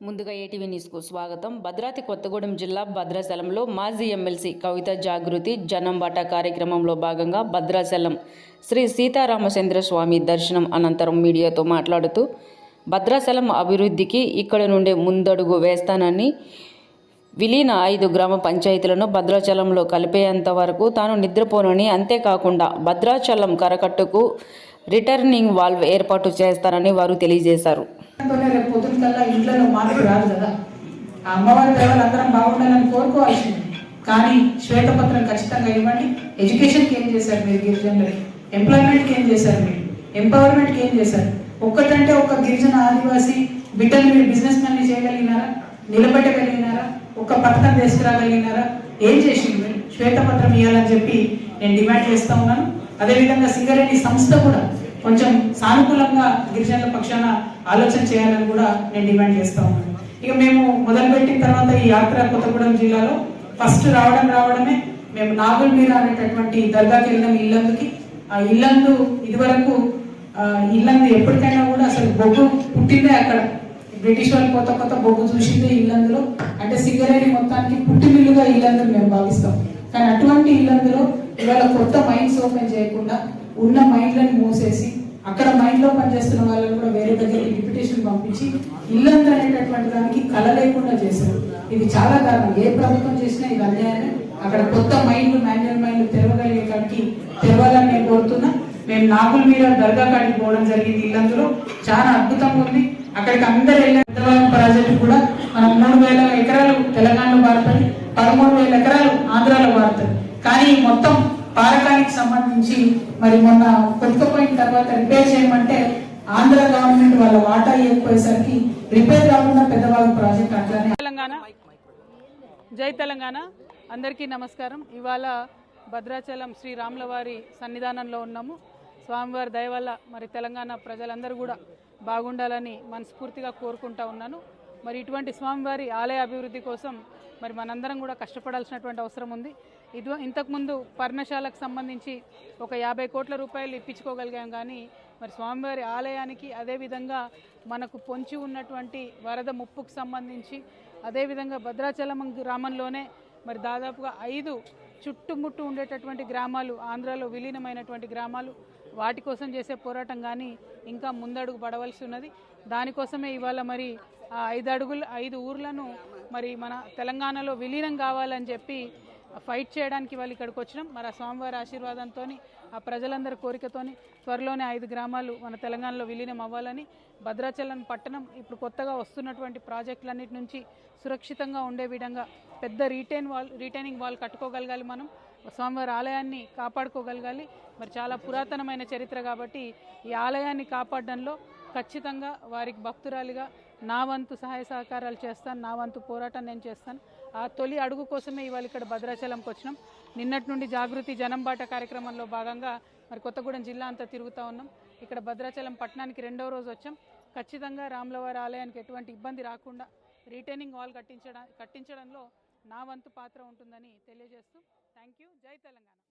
ముందుగా ఏటీవీ న్యూస్కు స్వాగతం. భద్రాద్రి కొత్తగూడెం జిల్లా భద్రాచలంలో మాజీ ఎమ్మెల్సీ కవిత జాగృతి జనంబాట కార్యక్రమంలో భాగంగా భద్రాచలం శ్రీ సీతారామచంద్ర స్వామి దర్శనం అనంతరం మీడియాతో మాట్లాడుతూ భద్రాచలం అభివృద్ధికి ఇక్కడ నుండే ముందడుగు వేస్తానని విలీన ఐదు గ్రామ పంచాయతీలను భద్రాచలంలో కలిపేంత వరకు తాను నిద్రపోనని అంతేకాకుండా భద్రాచలం కరకట్టుకు రిటర్నింగ్ వాల్వ్ ఏర్పాటు చేస్తారని వారు తెలియజేశారు. రేపు ఇంట్లో కదా. ఆ అమ్మవారి దేవాలు అందరం బాగుండాలని కోరుకోవాల్సింది. కానీ శ్వేతపత్రం ఖచ్చితంగా ఇవ్వండి. ఎడ్యుకేషన్కి ఏం చేశారు మీరు గిరిజనులకి ఎంప్లాయ్మెంట్కి ఏం చేశారు మీరు? ఎంపవర్మెంట్కి ఏం చేశారు? ఒక్కటంటే ఒక్క గిరిజన ఆదివాసి బిడ్డలు మీరు బిజినెస్ మ్యాన్ని చేయగలిగినారా? నిలబెట్టగలిగినారా? ఒక్క పథకం తీసుకురాగలిగినారా? ఏం చేసింది మీరు? శ్వేతపత్రం ఇవ్వాలని చెప్పి నేను డిమాండ్ చేస్తా ఉన్నాను. అదేవిధంగా సింగరెడ్డి సంస్థ కూడా కొంచెం సానుకూలంగా గిరిజనుల పక్షాన ఆలోచన చేయాలని కూడా నేను డిమాండ్ చేస్తా ఉన్నాను. ఇక మేము మొదలుపెట్టిన తర్వాత ఈ యాత్ర కొత్తగూడెం జిల్లాలో ఫస్ట్ రావడం రావడమే. మేము నాగుల్ మీర అనేటటువంటి దర్గాకి వెళ్ళిన ఇల్లందుకి. ఆ ఇల్లందు ఇదివరకు ఇల్లందు ఎప్పటికైనా కూడా అసలు బొగ్గు పుట్టిందే అక్కడ. బ్రిటిష్ వాళ్ళు కొత్త కొత్త బొగ్గు చూసిందే ఇల్లందులో. అంటే సింగరేణి మొత్తానికి పుట్టిమిల్లుగా ఇల్లందు మేము భావిస్తాం. కానీ అటువంటి ఇల్లందులో ఇవాళ కొత్త మైండ్స్ ఓపెన్ చేయకుండా ఉన్న మైండ్లను మూసేసి అక్కడ మైండ్లో పనిచేస్తున్న వాళ్ళని కూడా వేరే దగ్గరికి డిప్యుటేషన్ పంపించి ఇల్లంతా అనేటటువంటి దానికి కళ లేకుండా చేశారు. ఇది చాలా కారణం. ఏ ప్రభుత్వం చేసినా ఇది అన్యాయమే. అక్కడ కొత్త మైండ్లు మాన్యువల్ మైండ్ తెరవగలిగేటానికి తెరవాలని నేను కోరుతున్నా. మేము నాగుల మీద దర్గా కాడికి పోవడం జరిగింది ఇల్లందులో. చాలా అద్భుతంగా ఉంది. అక్కడికి అందరు వెళ్ళిన ప్రాజెక్టు కూడా మనం మూడు వేల ఎకరాలు తెలంగాణలో పారుతుంది పదమూడు వేల ఎకరాలు కానీ మొత్తం పాలకానికి సంబంధించి మరి మొన్న కొట్టుకుపోయిన తర్వాత రిపేర్ చేయమంటే ఆంధ్ర గవర్నమెంట్ వాళ్ళ వాటా ఇవ్వకపోయేసరికి రిపేర్ కాకుండా పెద్దవాళ్ళ ప్రాజెక్ట్ అట్లానే తెలంగాణ. జై తెలంగాణ. అందరికీ నమస్కారం. ఇవాళ భద్రాచలం శ్రీ రాములవారి సన్నిధానంలో ఉన్నాము. స్వామివారి దయ వల్ల మరి తెలంగాణ ప్రజలందరూ కూడా బాగుండాలని మనస్ఫూర్తిగా కోరుకుంటా ఉన్నాను. మరి ఇటువంటి స్వామివారి ఆలయ అభివృద్ధి కోసం మరి మనందరం కూడా కష్టపడాల్సినటువంటి అవసరం ఉంది. ఇది ఇంతకుముందు పర్ణశాలకు సంబంధించి ఒక యాభై కోట్ల రూపాయలు ఇప్పించుకోగలిగాం కానీ మరి స్వామివారి ఆలయానికి అదేవిధంగా మనకు పొంచి ఉన్నటువంటి వరద ముప్పుకు సంబంధించి అదేవిధంగా భద్రాచలం గ్రామంలోనే మరి దాదాపుగా ఐదు చుట్టుముట్టు ఉండేటటువంటి గ్రామాలు ఆంధ్రాలో విలీనమైనటువంటి గ్రామాలు వాటి కోసం చేసే పోరాటం కానీ ఇంకా ముందడుగు పడవలసి ఉన్నది. దానికోసమే ఇవాళ మరి ఆ ఐదు అడుగులు ఐదు ఊర్లను మరి మన తెలంగాణలో విలీనం కావాలని చెప్పి ఫైట్ చేయడానికి వాళ్ళు ఇక్కడికి వచ్చినాం. మరి ఆ స్వామివారి ఆశీర్వాదంతో ఆ ప్రజలందరి కోరికతోని త్వరలోనే ఐదు గ్రామాలు మన తెలంగాణలో విలీనం అవ్వాలని భద్రాచలం పట్టణం ఇప్పుడు కొత్తగా వస్తున్నటువంటి ప్రాజెక్టులన్నిటి నుంచి సురక్షితంగా ఉండే విధంగా పెద్ద రీటైన్ వాల్ రీటైనింగ్ వాల్ కట్టుకోగలగాలి మనం. స్వామివారి ఆలయాన్ని కాపాడుకోగలగాలి. మరి చాలా పురాతనమైన చరిత్ర కాబట్టి ఈ ఆలయాన్ని కాపాడడంలో ఖచ్చితంగా వారికి భక్తురాలిగా నా వంతు సహాయ సహకారాలు చేస్తాను నా వంతు పోరాటం నేను చేస్తాను. ఆ తొలి అడుగు కోసమే ఇవాళ ఇక్కడ భద్రాచలంకి వచ్చినాం. నిన్నటి నుండి జాగృతి జనంబాట కార్యక్రమంలో భాగంగా మరి కొత్తగూడెం జిల్లా అంతా తిరుగుతూ ఉన్నాం. ఇక్కడ భద్రాచలం పట్టణానికి రెండవ రోజు వచ్చాం. ఖచ్చితంగా రాములవారి ఆలయానికి ఎటువంటి ఇబ్బంది రాకుండా రీటైనింగ్ వాల్ కట్టించడం కట్టించడంలో నా వంతు పాత్ర ఉంటుందని తెలియజేస్తూ థ్యాంక్ యూ జై తెలంగాణ.